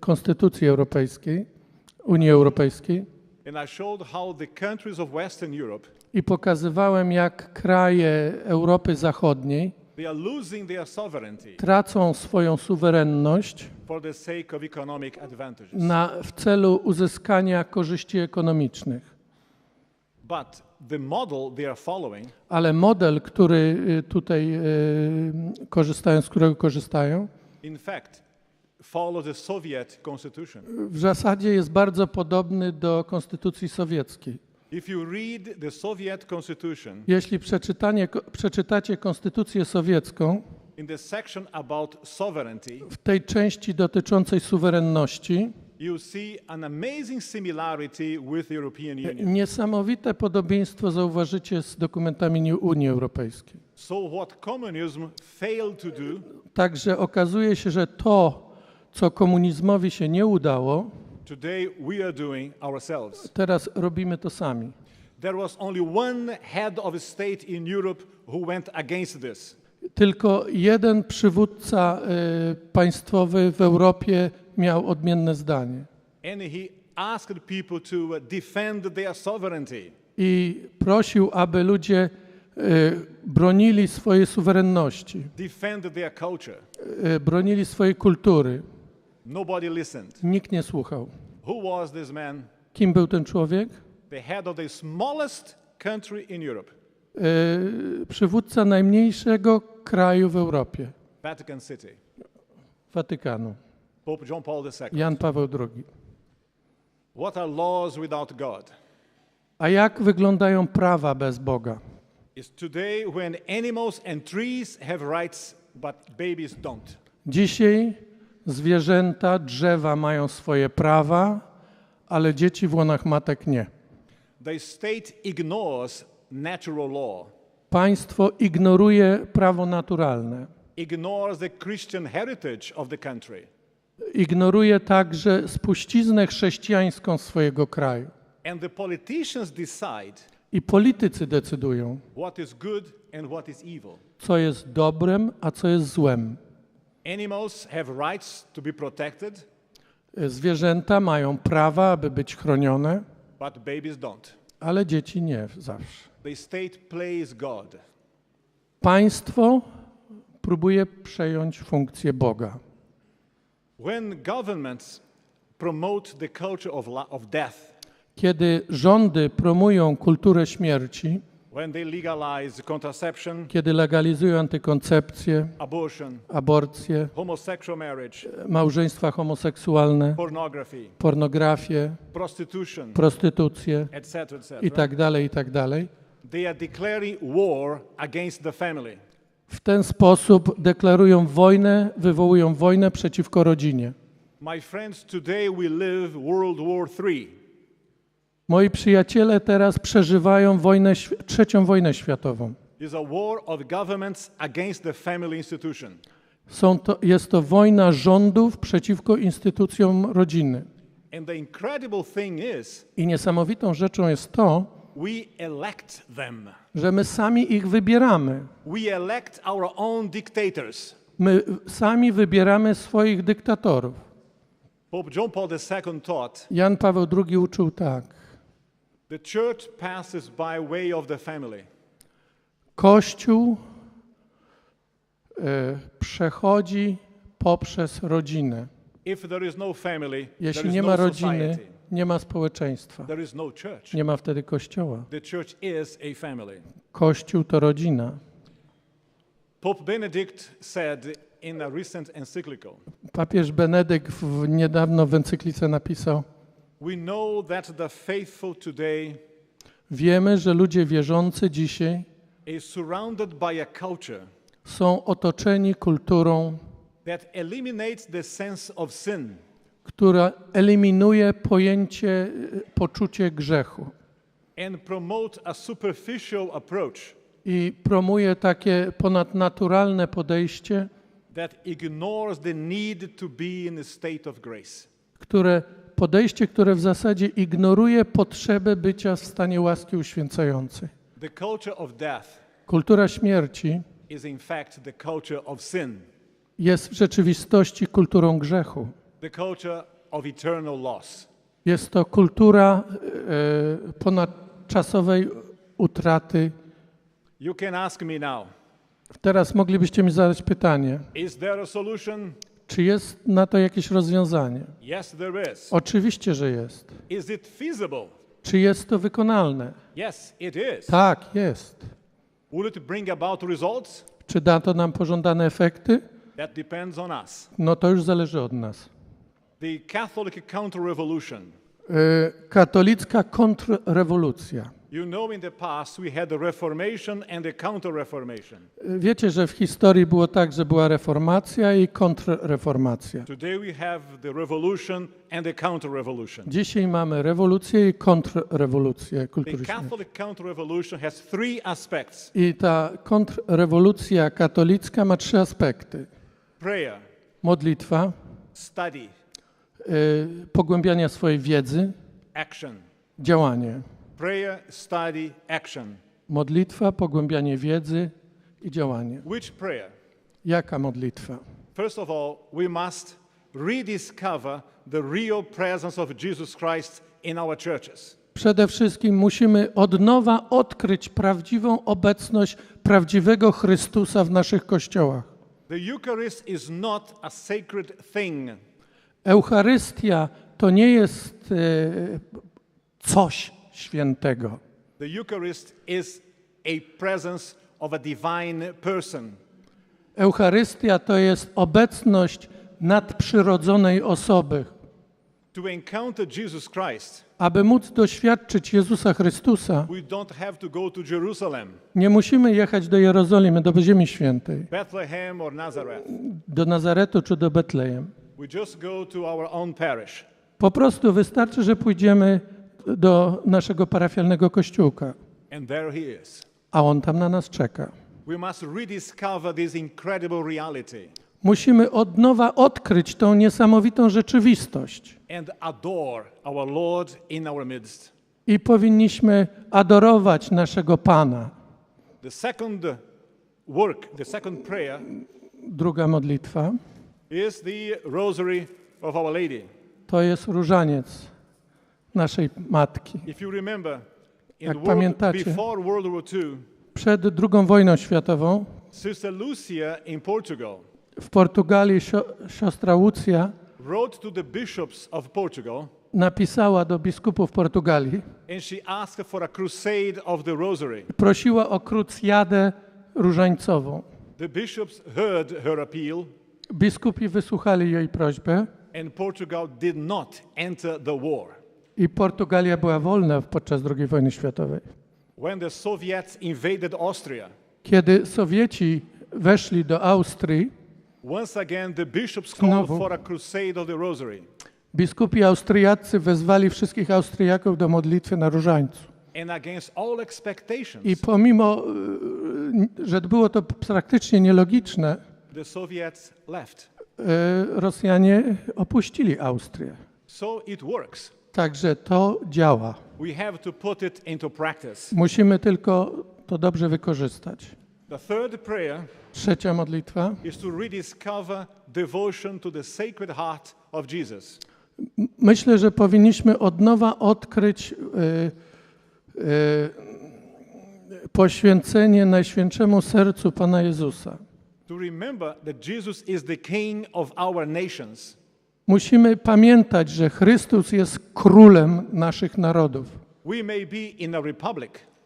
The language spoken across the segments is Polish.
Konstytucji Europejskiej, Unii Europejskiej I pokazywałem, jak kraje Europy Zachodniej tracą swoją suwerenność na, w celu uzyskania korzyści ekonomicznych. Ale model, który y, tutaj y, korzystają, z którego korzystają, in fact w zasadzie jest bardzo podobny do konstytucji sowieckiej. Jeśli przeczytacie konstytucję sowiecką, w tej części dotyczącej suwerenności, niesamowite podobieństwo zauważycie z dokumentami Ni- Unii Europejskiej. Także okazuje się, że to, co komunizmowi się nie udało, teraz robimy to sami. Tylko jeden przywódca y, państwowy w Europie miał odmienne zdanie. I prosił, aby ludzie y, bronili swojej suwerenności, defend y, bronili swojej kultury. Nobody listened. Nikt nie słuchał. Who was this man? Kim był ten człowiek? The head of the smallest country in Europe, Y, przywódca najmniejszego kraju w Europie, Vatican City, Watykanu, Pope John Paul II. Jan Paweł II. What are laws without God? A jak wyglądają prawa bez Boga? It's today when animals and trees have rights, but babies don't. Dzisiaj zwierzęta, drzewa mają swoje prawa, ale dzieci w łonach matek nie. Państwo ignoruje prawo naturalne. Ignoruje także spuściznę chrześcijańską swojego kraju. I politycy decydują, co jest dobrem, a co jest złem. Animals have rights to be protected, Zwierzęta mają prawa, aby być chronione, but babies don't. ale dzieci nie zawsze. The state plays God. Państwo próbuje przejąć funkcję Boga. When governments promote the culture of, la- of death, Kiedy rządy promują kulturę śmierci, kiedy legalizują antykoncepcję, aborcję, marriage, małżeństwa homoseksualne, pornografię, prostytucję etc., etc., i tak tak. W ten sposób deklarują wojnę, wywołują wojnę przeciwko rodzinie. My friends, today we live World War III. Moi przyjaciele teraz przeżywają wojnę, trzecią wojnę światową. Są to, jest to wojna rządów przeciwko instytucjom rodziny. I niesamowitą rzeczą jest to, że my sami ich wybieramy. My sami wybieramy swoich dyktatorów. Pope John Paul II taught Jan Paweł II uczył tak. The church passes by way of the family. Kościół e, przechodzi poprzez rodzinę. If there is no family, there Jeśli is nie no ma rodziny, society. nie ma społeczeństwa. There is no church. Nie ma wtedy kościoła. The church is a family. Kościół to rodzina. Pope Benedict said in a recent encyclical, Papież Benedykt w, niedawno w encyklice napisał: we know that the faithful today Wiemy, że ludzie wierzący dzisiaj is surrounded by a culture są otoczeni kulturą, that eliminates the sense of sin która eliminuje pojęcie, y, poczucie grzechu and promote a superficial approach i promuje takie ponadnaturalne podejście, that ignores the need to be in a state of grace. które podejście, które w zasadzie ignoruje potrzebę bycia w stanie łaski uświęcającej. Kultura śmierci jest w rzeczywistości kulturą grzechu. Jest to kultura e, ponadczasowej utraty. Teraz moglibyście mi zadać pytanie, is there a solution? Czy jest na to jakieś rozwiązanie? Yes, there is. Oczywiście, że jest. Is it feasible? Czy jest to wykonalne? Yes, it is. Tak, jest. Will it bring about results? Czy da to nam pożądane efekty? That depends on us. No to już zależy od nas. The Catholic counter-revolution. E, Katolicka kontrrewolucja. You know, in the past we had the Reformation and the Counter-Reformation. Wiecie, że w historii było tak, że była reformacja i kontrreformacja. Today we have the revolution and the Counter-Revolution. Dzisiaj mamy rewolucję i kontrrewolucję The kulturystyczną. Catholic Counter-Revolution has three aspects: I ta kontrrewolucja katolicka ma trzy aspekty. prayer, Modlitwa, study, y, pogłębiania swojej wiedzy, action. działanie. Prayer, study, action. Modlitwa, pogłębianie wiedzy i działanie. Which prayer? Jaka modlitwa? First of all, we must rediscover the real presence of Jesus Christ in our churches. Przede wszystkim musimy od nowa odkryć prawdziwą obecność prawdziwego Chrystusa w naszych kościołach. The Eucharist is not a sacred thing. Eucharystia to nie jest e, coś świętego. The Eucharist is a presence of a divine person. Eucharystia to jest obecność nadprzyrodzonej osoby. To encounter Jesus Christ, Aby móc doświadczyć Jezusa Chrystusa, we don't have to go to Jerusalem, nie musimy jechać do Jerozolimy, do Ziemi Świętej, Bethlehem, or Nazareth. do Nazaretu czy do Betlejem. We just go to our own parish. Po prostu wystarczy, że pójdziemy do naszego parafialnego kościółka, a on tam na nas czeka. Musimy od nowa odkryć tą niesamowitą rzeczywistość. I powinniśmy adorować naszego Pana. Druga modlitwa. to jest różaniec naszej Matki. Remember, Jak world, pamiętacie. II, Przed II wojną światową Lucia Portugal w Portugalii sio- siostra Portugal napisała do biskupów Portugalii i prosiła o krucjadę różańcową. The bishops heard her appeal Biskupi wysłuchali jej prośbę and Portugal did not enter the war. I Portugalia była wolna podczas II wojny światowej. When the Soviets invaded Austria, Kiedy Sowieci weszli do Austrii, once again the bishops called Znowu. for a crusade of the Rosary. biskupi austriaccy wezwali wszystkich Austriaków do modlitwy na różańcu. And against all expectations, I pomimo, y, że było to praktycznie nielogiczne, the Soviets left. y, Rosjanie opuścili Austrię. So it works. Także to działa. Musimy tylko to dobrze wykorzystać. Trzecia modlitwa. is to rediscover devotion to the Sacred Heart of Jesus. Myślę, że powinniśmy od nowa odkryć y, y, poświęcenie Najświętszemu Sercu Pana Jezusa. To remember that Jesus is the King of our nations. Musimy pamiętać, że Chrystus jest królem naszych narodów.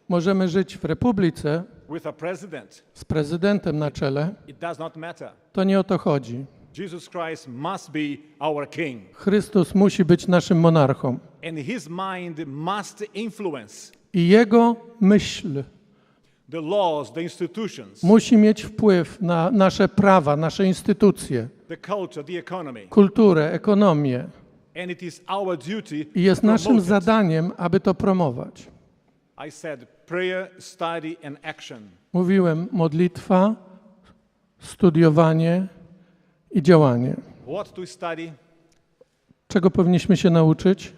Możemy żyć w republice z prezydentem na czele. To nie o to chodzi. Chrystus musi być naszym monarchą. I jego myśl musi mieć wpływ na nasze prawa, nasze instytucje, kulturę, ekonomię. I jest naszym zadaniem, aby to promować. Mówiłem modlitwa, studiowanie i działanie. Czego powinniśmy się nauczyć?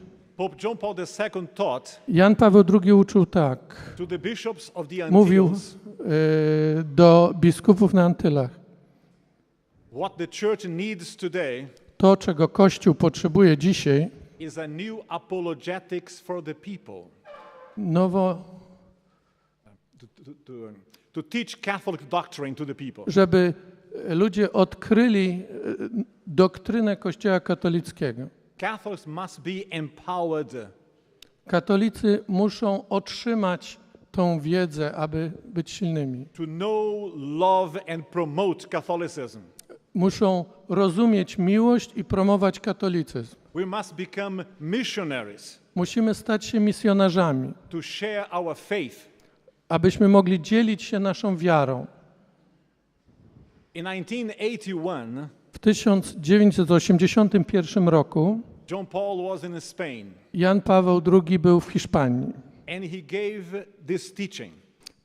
Jan Paweł II uczył tak. Mówił y, do biskupów na Antylach. what the church needs today To, czego Kościół potrzebuje dzisiaj, is a new apologetics for the people. nowo, To, to, to, um, teach Catholic doctrine to the people. żeby ludzie odkryli e, doktrynę Kościoła katolickiego. Catholics must be empowered Katolicy muszą otrzymać tą wiedzę, aby być silnymi. to know, love, and promote Catholicism. Muszą rozumieć miłość i promować katolicyzm. We must become missionaries Musimy stać się misjonarzami, to share our faith. abyśmy mogli dzielić się naszą wiarą. In 1981, W 1981 roku John Paul was in Spain Jan Paweł II był w Hiszpanii and he gave this teaching.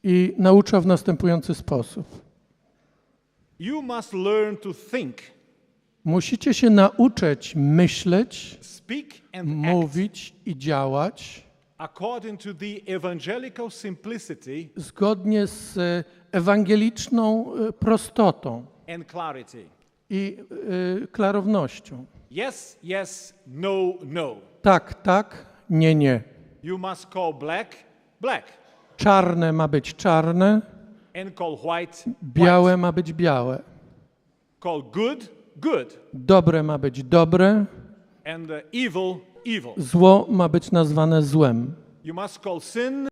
i nauczał w następujący sposób. You must learn to think, Musicie się nauczyć myśleć, speak, and act mówić i działać according to the evangelical simplicity zgodnie z e, ewangeliczną e, prostotą and clarity. i e, klarownością. Yes, yes, no, no. Tak, tak, nie, nie. You must call black, black, Czarne ma być czarne, and call white, białe ma być białe. Call good, good, Dobre ma być dobre, and evil, evil. zło ma być nazwane złem. You must call sin,